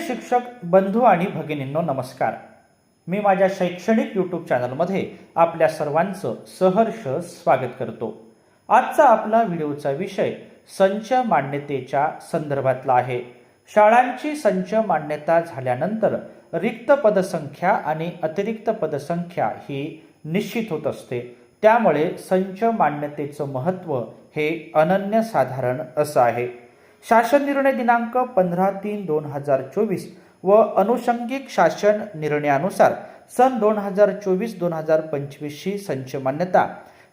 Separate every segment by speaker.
Speaker 1: शिक्षक बंधू आणि भगिनींनो नमस्कार. मी माझ्या शैक्षणिक यूट्यूब चॅनलमध्ये आपल्या सर्वांचं सहर्ष स्वागत करतो. आजचा आपला व्हिडिओचा विषय संच मान्यतेच्या संदर्भातला आहे. शाळांची संच मान्यता झाल्यानंतर रिक्त पदसंख्या आणि अतिरिक्त पदसंख्या ही निश्चित होत असते. त्यामुळे संच मान्यतेचं महत्त्व हे अनन्यसाधारण असं आहे. शासन निर्णय दिनांक पंधरा तीन दोन हजार चोवीस व अनुषंगिक शासन निर्णयानुसार सन दोन हजार चोवीस दोन हजार पंचवीसची संच मान्यता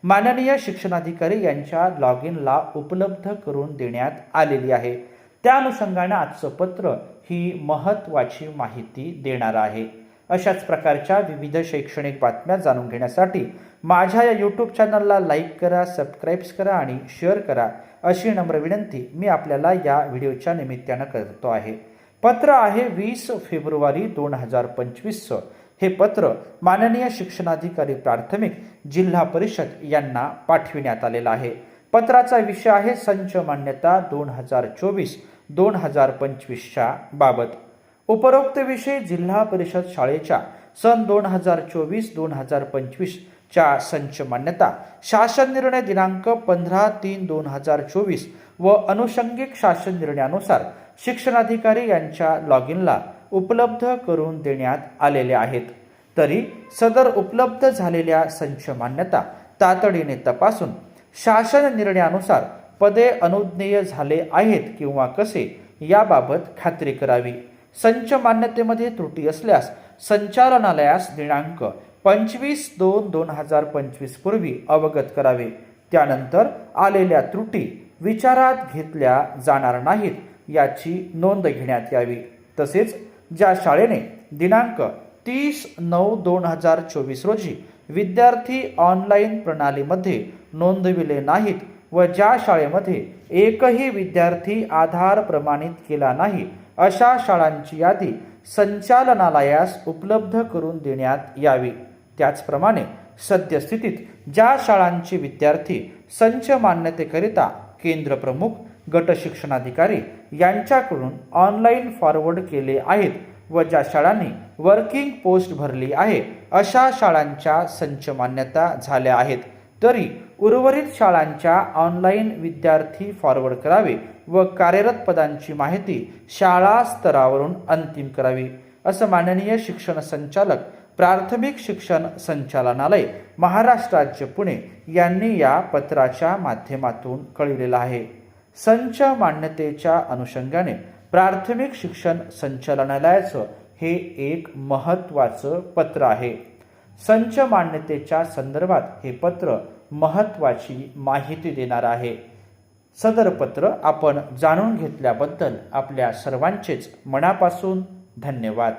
Speaker 1: माननीय शिक्षणाधिकारी यांच्या लॉग इनला उपलब्ध करून देण्यात आलेली आहे. त्या अनुषंगाने आजचं पत्र ही महत्त्वाची माहिती देणार आहे. अशाच प्रकारच्या विविध शैक्षणिक बातम्या जाणून घेण्यासाठी माझ्या या यूट्यूब चॅनलला लाईक करा सबस्क्राईब्स करा आणि शेअर करा. अशी नम्र विनंती मी आपल्याला या व्हिडिओच्या निमित्तानं करतो आहे. पत्र आहे वीस फेब्रुवारी दोन हजार पंचवीसचं हे पत्र माननीय शिक्षणाधिकारी प्राथमिक जिल्हा परिषद यांना पाठविण्यात आलेलं आहे. पत्राचा विषय आहे संच मान्यता दोन हजार चोवीस दोन हजार पंचवीसच्या बाबत. उपरोक्त विषय जिल्हा परिषद शाळेच्या सन दोन हजार चोवीस दोन हजार पंचवीस च्या संच मान्यता शासन निर्णय दिनांक पंधरा तीन दोन हजार चोवीस व अनुषंगिक शासन निर्णयानुसार शिक्षणाधिकारी यांच्या लॉग इनला उपलब्ध करून देण्यात आलेले आहेत. तरी सदर उपलब्ध झालेल्या संच मान्यता तातडीने तपासून शासन निर्णयानुसार पदे अनुज्ञेय झाले आहेत किंवा कसे याबाबत खात्री करावी. संच मान्यतेमध्ये त्रुटी असल्यास संचालनालयास दिनांक पंचवीस दोन दोन हजार पंचवीस पूर्वी अवगत करावे. त्यानंतर आलेल्या त्रुटी विचारात घेतल्या जाणार नाहीत याची नोंद घेण्यात यावी. तसेच ज्या शाळेने दिनांक तीस नऊ दोन हजार चोवीस रोजी विद्यार्थी ऑनलाईन प्रणालीमध्ये नोंदविले नाहीत व ज्या शाळेमध्ये एकही विद्यार्थी आधार प्रमाणित केला नाही अशा शाळांची यादी संचालनालयास उपलब्ध करून देण्यात यावी. त्याचप्रमाणे सद्यस्थितीत ज्या शाळांचे विद्यार्थी संच मान्यतेकरिता केंद्र प्रमुख गट शिक्षणाधिकारी यांच्याकडून ऑनलाईन फॉरवर्ड केले आहेत व ज्या शाळांनी वर्किंग पोस्ट भरली आहे अशा शाळांच्या संच मान्यता झाल्या आहेत. तरी उर्वरित शाळांच्या ऑनलाईन विद्यार्थी फॉरवर्ड करावे व कार्यरत पदांची माहिती शाळा स्तरावरून अंतिम करावी असं माननीय शिक्षण संचालक प्राथमिक शिक्षण संचालनालय महाराष्ट्र राज्य पुणे यांनी या पत्राच्या माध्यमातून कळविलेलं आहे. संच मान्यतेच्या अनुषंगाने प्राथमिक शिक्षण संचालनालयाचं हे एक महत्त्वाचं पत्र आहे. संच मान्यतेच्या संदर्भात हे पत्र महत्त्वाची माहिती देणार आहे. सदर पत्र आपण जाणून घेतल्याबद्दल आपल्या सर्वांचेच मनापासून धन्यवाद.